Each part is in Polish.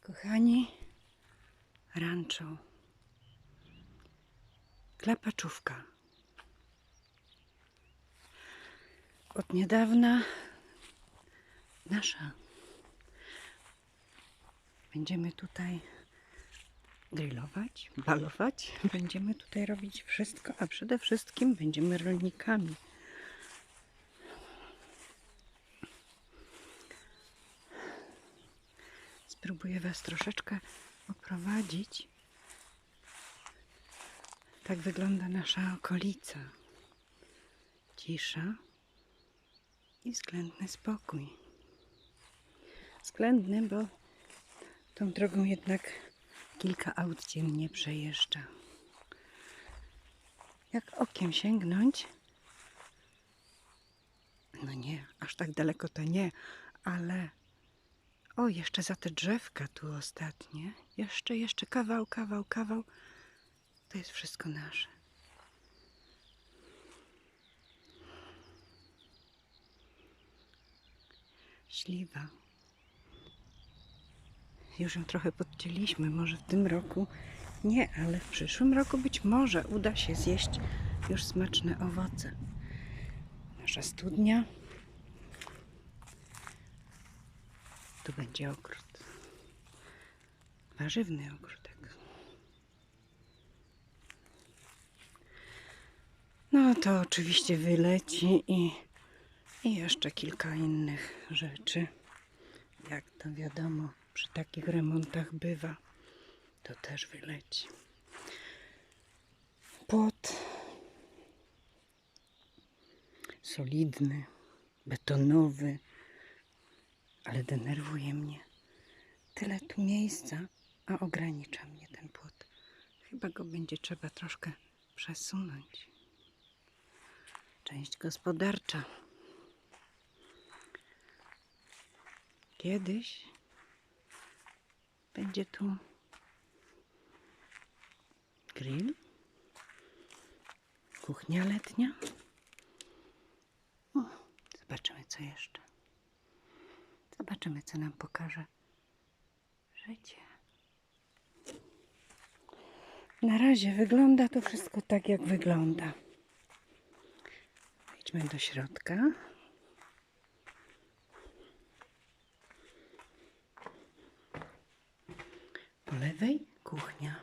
Kochani, rancho. Klapaczówka. Od niedawna nasza. Będziemy tutaj grillować, balować. Będziemy tutaj robić wszystko, a przede wszystkim będziemy rolnikami. Spróbuję Was troszeczkę oprowadzić. Tak wygląda nasza okolica. Cisza i względny spokój. Względny, bo tą drogą jednak kilka aut dziennie przejeżdża. Jak okiem sięgnąć, no nie, aż tak daleko to nie, ale o, jeszcze za te drzewka tu ostatnie. Jeszcze, jeszcze kawał, kawał, kawał. To jest wszystko nasze. Śliwa. Już ją trochę podcięliśmy. Może w tym roku nie, ale w przyszłym roku być może uda się zjeść już smaczne owoce. Nasza studnia. Tu będzie ogród. Warzywny ogródek. No to oczywiście wyleci i, i jeszcze kilka innych rzeczy. Jak to wiadomo, przy takich remontach bywa, to też wyleci. Płot solidny, betonowy, ale denerwuje mnie. Tyle tu miejsca, a ogranicza mnie ten płot. Chyba go będzie trzeba troszkę przesunąć. Część gospodarcza. Kiedyś będzie tu grill, kuchnia letnia. O, zobaczymy co jeszcze. Zobaczymy, co nam pokaże życie. Na razie wygląda to wszystko tak, jak wygląda. Wejdźmy do środka. Po lewej kuchnia.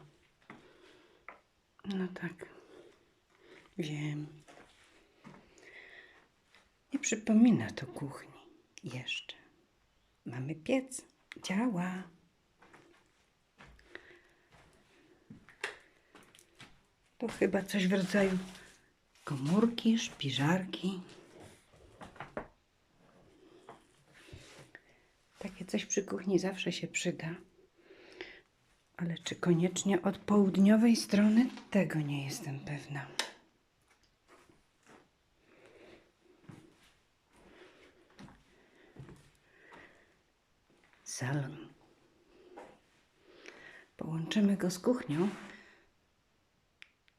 No tak. Wiem. Nie przypomina to kuchni. Jeszcze. Mamy piec. Działa. To chyba coś w rodzaju komórki, szpiżarki. Takie coś przy kuchni zawsze się przyda. Ale czy koniecznie od południowej strony? Tego nie jestem pewna. Salon. Połączymy go z kuchnią,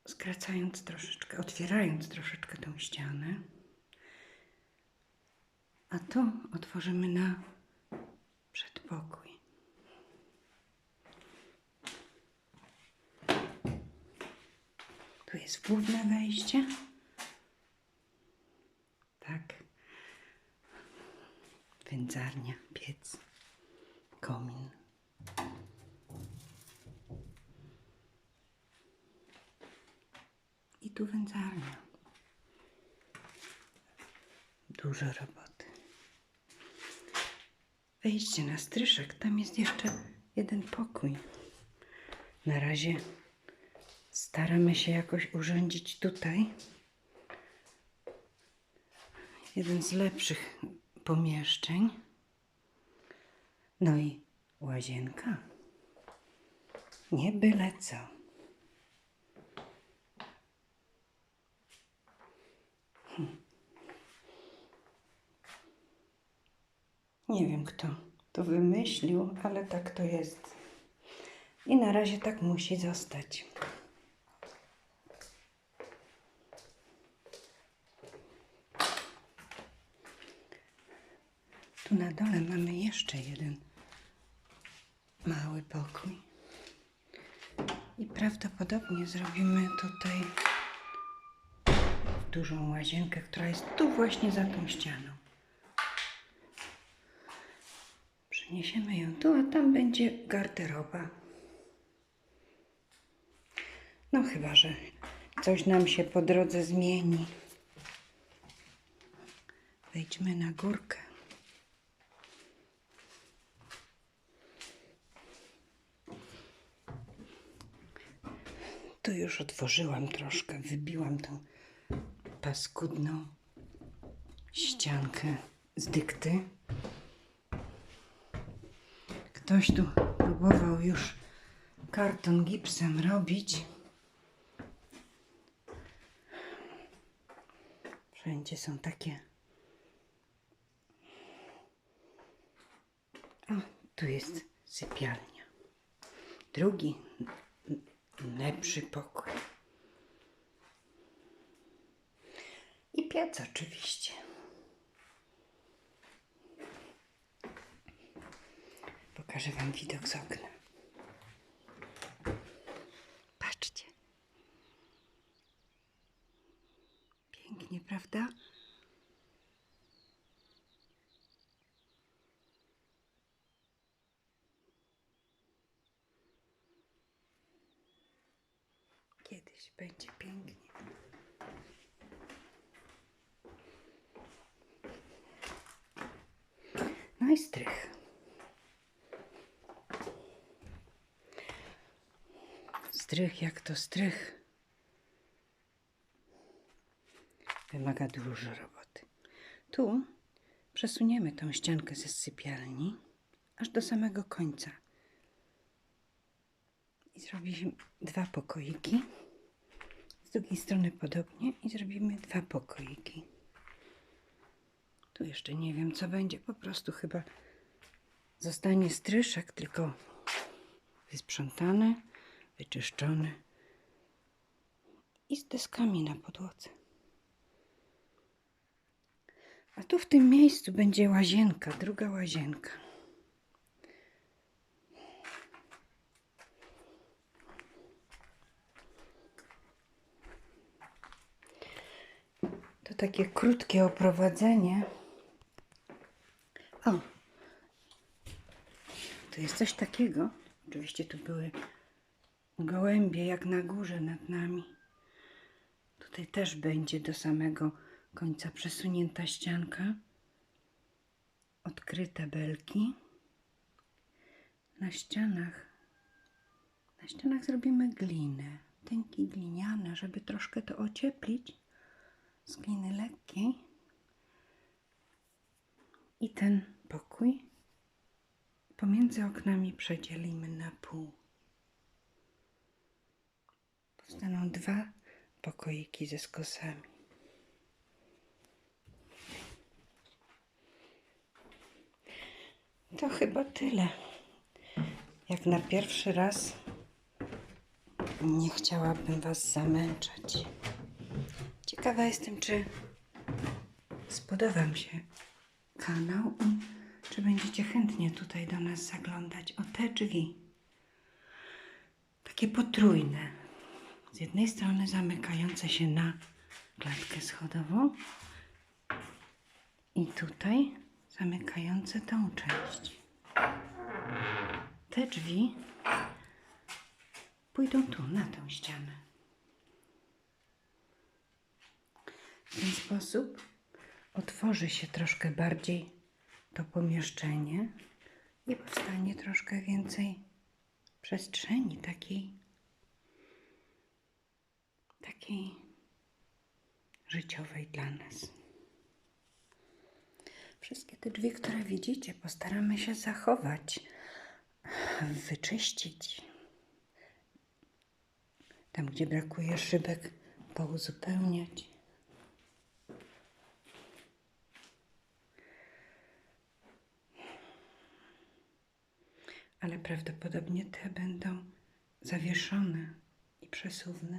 skracając troszeczkę, otwierając troszeczkę tą ścianę. A to otworzymy na przedpokój. Tu jest główne wejście. Tak. Wędzarnia, piec komin. I tu wędzarnia. Dużo roboty. Wejście na stryszek. Tam jest jeszcze jeden pokój. Na razie staramy się jakoś urządzić tutaj. Jeden z lepszych pomieszczeń. No i łazienka. Nie byle co. Hm. Nie wiem kto to wymyślił, ale tak to jest. I na razie tak musi zostać. Tu na dole mamy jeszcze jeden mały pokój. I prawdopodobnie zrobimy tutaj dużą łazienkę, która jest tu właśnie za tą ścianą. Przeniesiemy ją tu, a tam będzie garderoba. No chyba, że coś nam się po drodze zmieni. Wejdźmy na górkę. Tu już otworzyłam troszkę, wybiłam tą paskudną ściankę z dykty. Ktoś tu próbował już karton gipsem robić. Wszędzie są takie. O, tu jest sypialnia. Drugi, lepszy pokój. I piec oczywiście. Pokażę Wam widok z okna. Patrzcie. Pięknie, prawda? Kiedyś będzie pięknie. No i strych. Strych jak to strych. Wymaga dużo roboty. Tu przesuniemy tą ściankę ze sypialni aż do samego końca. I zrobimy dwa pokoiki. Z drugiej strony podobnie i zrobimy dwa pokoiki. Tu jeszcze nie wiem, co będzie. Po prostu chyba zostanie stryszek, tylko wysprzątany, wyczyszczony i z deskami na podłodze. A tu w tym miejscu będzie łazienka, druga łazienka. To takie krótkie oprowadzenie. O! To jest coś takiego. Oczywiście tu były gołębie jak na górze nad nami. Tutaj też będzie do samego końca przesunięta ścianka. Odkryte belki. Na ścianach na ścianach zrobimy glinę. Tynki gliniane, żeby troszkę to ocieplić z gliny lekkiej. I ten pokój pomiędzy oknami przedzielimy na pół. Powstaną dwa pokoiki ze skosami. To chyba tyle. Jak na pierwszy raz nie chciałabym Was zamęczać. Ciekawa jestem, czy spodoba mi się kanał czy będziecie chętnie tutaj do nas zaglądać. O te drzwi. Takie potrójne. Z jednej strony zamykające się na klatkę schodową i tutaj zamykające tą część. Te drzwi pójdą tu, na tą ścianę. W ten sposób otworzy się troszkę bardziej to pomieszczenie i powstanie troszkę więcej przestrzeni takiej, takiej życiowej dla nas. Wszystkie te drzwi, które widzicie, postaramy się zachować, wyczyścić. Tam, gdzie brakuje szybek, pouzupełniać. Ale prawdopodobnie te będą zawieszone i przesuwne,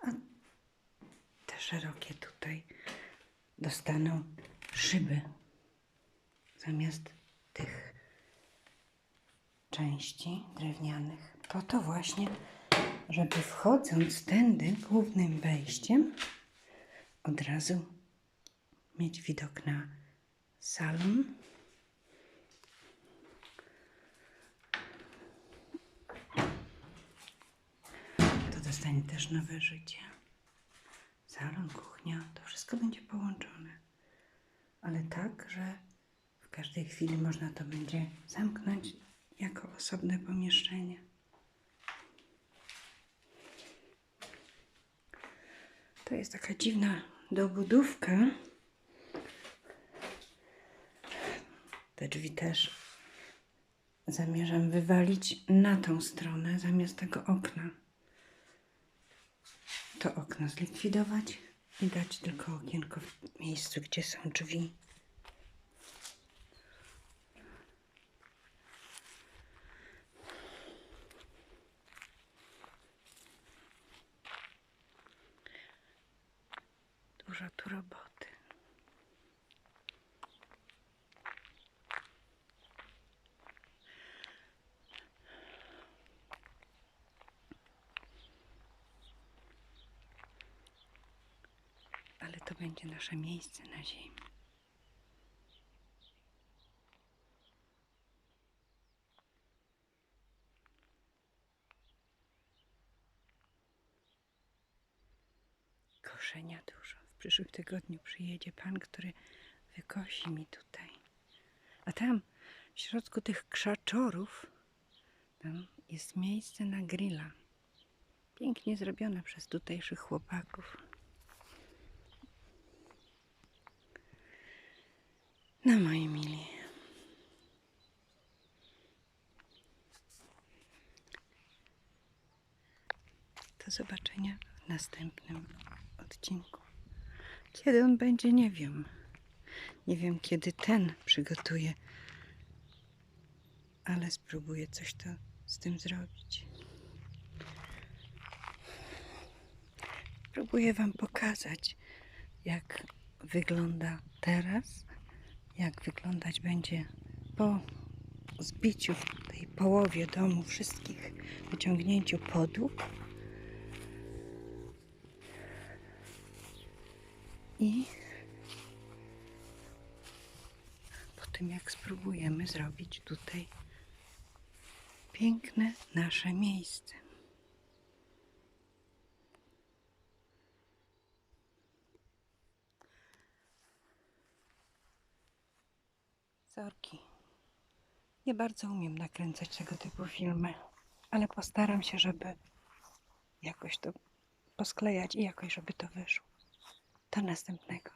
a te szerokie tutaj dostaną szyby zamiast tych części drewnianych. Po to właśnie, żeby wchodząc tędy głównym wejściem, od razu mieć widok na salon. To dostanie też nowe życie. Salon, kuchnia, to wszystko będzie połączone. Ale tak, że w każdej chwili można to będzie zamknąć jako osobne pomieszczenie. To jest taka dziwna dobudówka. Te drzwi też zamierzam wywalić na tą stronę zamiast tego okna. To okno zlikwidować i dać tylko okienko w miejscu, gdzie są drzwi. Dużo tu roboty. Ale to będzie nasze miejsce na ziemi. koszenia dużo. W przyszłym tygodniu przyjedzie pan, który wykosi mi tutaj. A tam, w środku tych krzaczorów, tam jest miejsce na grilla. Pięknie zrobione przez tutejszych chłopaków. No moi mili. Do zobaczenia w następnym odcinku. Kiedy on będzie, nie wiem. Nie wiem, kiedy ten przygotuję, ale spróbuję coś to z tym zrobić. Próbuję Wam pokazać, jak wygląda teraz, jak wyglądać będzie po zbiciu tej połowie domu wszystkich, wyciągnięciu podłóg. I po tym, jak spróbujemy zrobić tutaj piękne nasze miejsce. Sorki. Nie bardzo umiem nakręcać tego typu filmy, ale postaram się, żeby jakoś to posklejać i jakoś, żeby to wyszło. Do następnego.